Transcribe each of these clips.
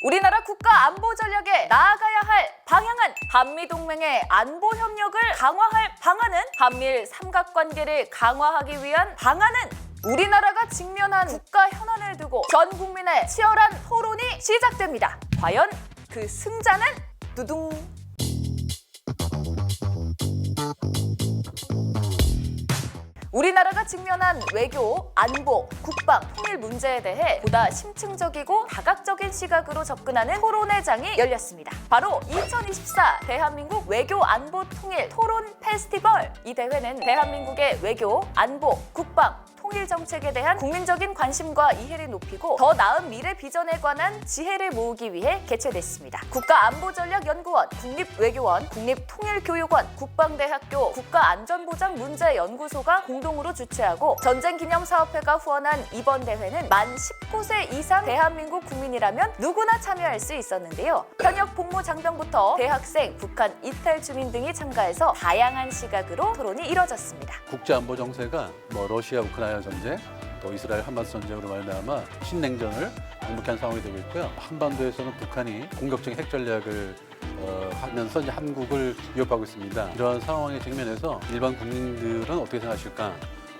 우리나라 국가 안보 전략에 나아가야 할 방향은 한미 동맹의 안보 협력을 강화할 방안은 한미일 삼각관계를 강화하기 위한 방안은 우리나라가 직면한 국가 현안을 두고 전 국민의 치열한 토론이 시작됩니다. 과연 그 승자는 두둥 우리나라가 직면한 외교, 안보, 국방, 통일 문제에 대해 보다 심층적이고 다각적인 시각으로 접근하는 토론회 장이 열렸습니다. 바로 2024 대한민국 외교 안보 통일 토론 페스티벌. 이 대회는 대한민국의 외교, 안보, 국방, 통일 정책에 대한 국민적인 관심과 이해를 높이고 더 나은 미래 비전에 관한 지혜를 모으기 위해 개최됐습니다. 국가안보전략연구원, 국립외교원, 국립통일교육원, 국방대학교, 국가안전보장문제연구소가 공동으로 주최하고 전쟁기념사업회가 후원한 이번 대회는 만 19세 이상 대한민국 국민이라면 누구나 참여할 수 있었는데요. 현역 복무 장병부터 대학생, 북한 이탈 주민 등이 참가해서 다양한 시각으로 토론이 이뤄졌습니다. 국제 안보 정세가 뭐 러시아 우크라이나 전쟁 또 이스라엘 하마스 전쟁으로 말미암아 신냉전을 공격한 상황이 되고 있고요. 한반도에서는 북한이 공격적인 핵 전략을 어, 하면서 이제 한국을 위협하고 있습니다. 이러한 상황에 직면해서 일반 국민들은 어떻게 생각하실까?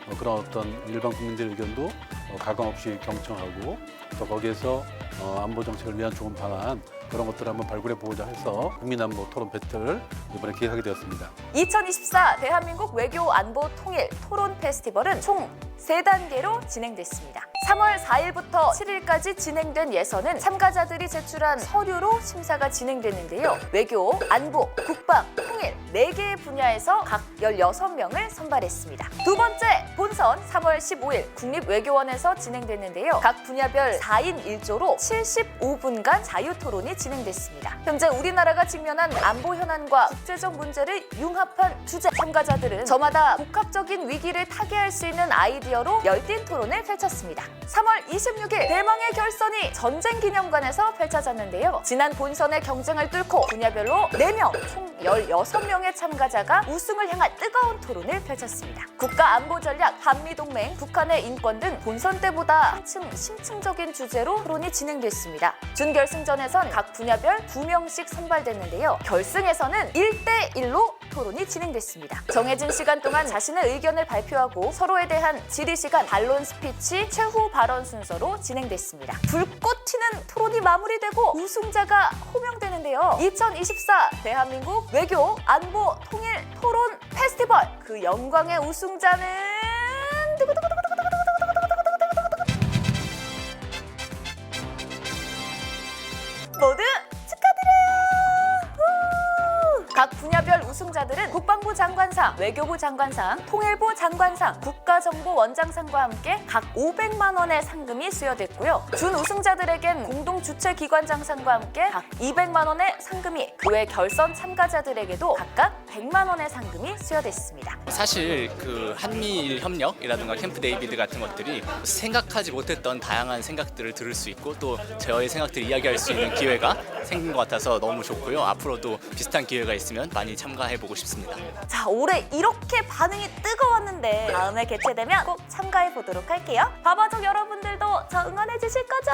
어, 그런 어떤 일반 국민들의 의견도 어, 가감 없이 경청하고 또 거기에서 어, 안보 정책을 위한 좋은 방안 그런 것들을 한번 발굴해 보고자 해서 국민안보 토론 배틀을 이번에 기획하게 되었습니다. 2024 대한민국 외교 안보 통일 토론 페스티벌은 총 세단계로 진행됐습니다. 3월 4일부터 7일까지 진행된 예선은 참가자들이 제출한 서류로 심사가 진행됐는데요. 외교, 안보, 국방, 통일 4개의 분야에서 각 16명을 선발했습니다. 두 번째 본 선 3월 15일 국립외교원에서 진행됐는데요. 각 분야별 4인 1조로 75분간 자유 토론이 진행됐습니다. 현재 우리나라가 직면한 안보 현안과 국제적 문제를 융합한 주제 참가자들은 저마다 복합적인 위기를 타개할 수 있는 아이디어로 열띤 토론을 펼쳤습니다. 3월 26일 대망의 결선이 전쟁 기념관에서 펼쳐졌는데요. 지난 본선의 경쟁을 뚫고 분야별로 4명, 총 16명의 참가자가 우승을 향한 뜨거운 토론을 펼쳤습니다. 국가 안보 전략, 한미동맹, 북한의 인권 등 본선 때보다 한층 심층적인 주제로 토론이 진행됐습니다. 준결승전에선 각 분야별 2명씩 선발됐는데요. 결승에서는 1대1로 토론이 진행됐습니다. 정해진 시간 동안 자신의 의견을 발표하고 서로에 대한 질의 시간, 반론 스피치, 최후 발언 순서로 진행됐습니다. 불꽃 튀는 토론이 마무리되고 우승자가 호명되는데요. 2024 대한민국 외교 안보 통일 토론 페스티벌 그 영광의 우승자는 우승자들은 국방부 장관상, 외교부 장관상, 통일부 장관상, 국가정보원장상과 함께 각 500만 원의 상금이 수여됐고요. 준 우승자들에겐 공동 주최 기관장상과 함께 각 200만 원의 상금이 그 외 결선 참가자들에게도 각각 100만 원의 상금이 수여됐습니다. 사실 그 한미일 협력이라든가 캠프 데이비드 같은 것들이 생각하지 못했던 다양한 생각들을 들을 수 있고 또 저의 생각들을 이야기할 수 있는 기회가 생긴 것 같아서 너무 좋고요. 앞으로도 비슷한 기회가 있으면 많이 참가 해 보고 싶습니다. 자, 올해 이렇게 반응이 뜨거웠는데 다음에 개최되면 꼭 참가해 보도록 할게요. 바바족 여러분들도 저 응원해 주실 거죠?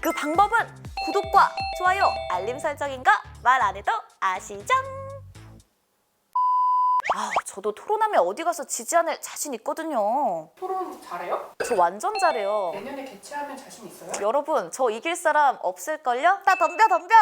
그 방법은 구독과 좋아요, 알림 설정인 거 말 안 해도 아시죠? 아, 저도 토론하면 어디 가서 지지 않을 자신 있거든요. 토론 잘해요? 저 완전 잘해요. 내년에 개최하면 자신 있어요? 여러분, 저 이길 사람 없을걸요? 나 덤벼 덤벼!